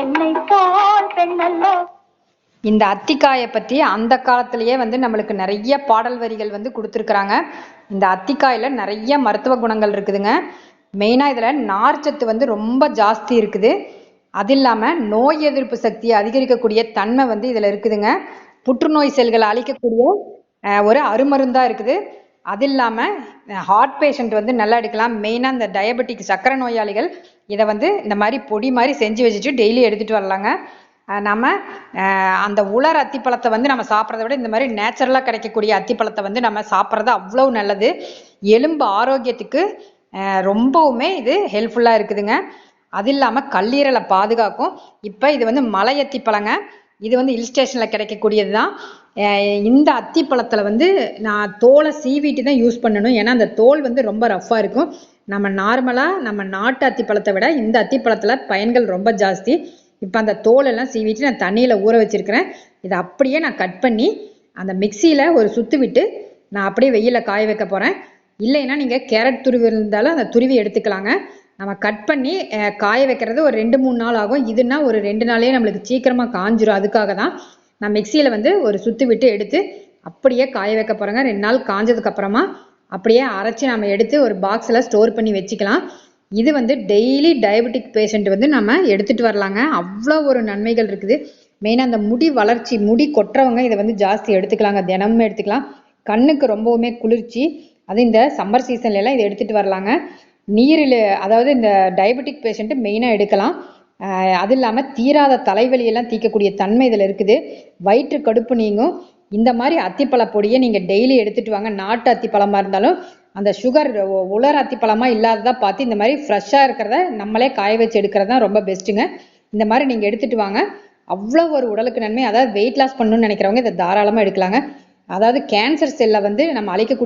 என்னை போல் பெண்ணல்லோ. இந்த அத்திக்காயை பற்றி அந்த காலத்திலேயே வந்து நம்மளுக்கு நிறைய பாடல் வரிகள் வந்து கொடுத்துருக்குறாங்க. இந்த அத்திக்காயில் நிறைய மருத்துவ குணங்கள் இருக்குதுங்க. மெயினாக இதில் நார்ச்சத்து வந்து ரொம்ப ஜாஸ்தி இருக்குது. அது இல்லாமல் நோய் எதிர்ப்பு சக்தியை அதிகரிக்கக்கூடிய தன்மை வந்து இதில் இருக்குதுங்க. புற்றுநோய் செல்களை அழிக்கக்கூடிய ஒரு அருமருந்தாக இருக்குது. அது இல்லாமல் ஹார்ட் பேஷண்ட் வந்து நல்லா எடுக்கலாம். மெயினாக இந்த டயபெட்டிக் சக்கரை நோயாளிகள் இதை வந்து இந்த மாதிரி பொடி மாதிரி செஞ்சு வச்சுட்டு டெய்லி எடுத்துகிட்டு வரலாங்க. நம்ம அந்த உலர் அத்திப்பழத்தை வந்து நம்ம சாப்பிட்றத விட இந்த மாதிரி நேச்சுரலாக கிடைக்கக்கூடிய அத்திப்பழத்தை வந்து நம்ம சாப்பிட்றது அவ்வளோ நல்லது. எலும்பு ஆரோக்கியத்துக்கு ரொம்பவுமே இது ஹெல்ப்ஃபுல்லாக இருக்குதுங்க. அது இல்லாமல் கல்லீரலை பாதுகாக்கும். இப்போ இது வந்து மலை அத்திப்பழங்க. இது வந்து ஹில் ஸ்டேஷனில் கிடைக்கக்கூடியது தான் இந்த அத்தி பழத்தில் வந்து நான் தோலை சீவிட்டு தான் யூஸ் பண்ணணும். ஏன்னா அந்த தோல் வந்து ரொம்ப ரஃப்பாக இருக்கும். நம்ம நார்மலாக நம்ம நாட்டு அத்தி பழத்தை விட இந்த அத்தி பழத்தில் பயன்கள் ரொம்ப ஜாஸ்தி. இப்போ அந்த தோலெல்லாம் சீவிட்டு நான் தண்ணியில் ஊற வச்சிருக்கிறேன். இதை அப்படியே நான் கட் பண்ணி அந்த மிக்சியில் ஒரு சுத்து விட்டு நான் அப்படியே வெயிலில் காய வைக்க போகிறேன் இல்லைன்னா நீங்கள் கேரட் துருவி இருந்தாலும் அந்த துருவி எடுத்துக்கலாங்க. நம்ம கட் பண்ணி காய வைக்கிறது ஒரு ரெண்டு மூணு நாள் ஆகும். இதுனா ஒரு ரெண்டு நாளே நம்மளுக்கு சீக்கிரமாக காஞ்சிரும். அதுக்காக தான் நான் மிக்சியில் வந்து ஒரு சுத்து விட்டு எடுத்து அப்படியே காய வைக்க போகிறேங்க ரெண்டு நாள் காஞ்சதுக்கு அப்புறமா அப்படியே அரைச்சி நம்ம எடுத்து ஒரு பாக்ஸில் ஸ்டோர் பண்ணி வச்சுக்கலாம். இது வந்து டெய்லி டயபெட்டிக் பேஷண்ட் வந்து நம்ம எடுத்துட்டு வரலாங்க. அவ்வளோ ஒரு நன்மைகள் இருக்குது. மெயினாக அந்த முடி வளர்ச்சி முடி கொட்டுறவங்க இதை வந்து ஜாஸ்தி எடுத்துக்கலாங்க. தினமும் எடுத்துக்கலாம். கண்ணுக்கு ரொம்பவுமே குளிர்ச்சி. அது இந்த சம்மர் சீசன்ல எல்லாம் இதை எடுத்துட்டு வரலாங்க. நீரில் அதாவது இந்த டயபெட்டிக் பேஷண்ட்டு மெயினாக எடுக்கலாம். அது இல்லாமல் தீராத தலைவலியெல்லாம் தீர்க்கக்கூடிய தன்மை இதில் இருக்குது. வயிற்று கடுப்பு நீங்கும். இந்த மாதிரி அத்திப்பழ பொடியை நீங்கள் டெய்லி எடுத்துட்டு வாங்க. நாட்டு அத்திப்பழமாக இருந்தாலும் அந்த சுகர் உலர் அத்திப்பழமாக இல்லாததா பார்த்து இந்த மாதிரி ஃப்ரெஷ்ஷாக இருக்கிறத நம்மளே காய வச்சு எடுக்கிறது தான் ரொம்ப பெஸ்ட்டுங்க இந்த மாதிரி நீங்கள் எடுத்துட்டு வாங்க. அவ்வளோ ஒரு உடலுக்கு நன்மை. அதாவது வெயிட் லாஸ் பண்ணணும்னு நினைக்கிறவங்க இதை தாராளமாக எடுக்கலாங்க. அதாவது கேன்சர் செல்லை வந்து நம்ம அழிக்கக்கூடிய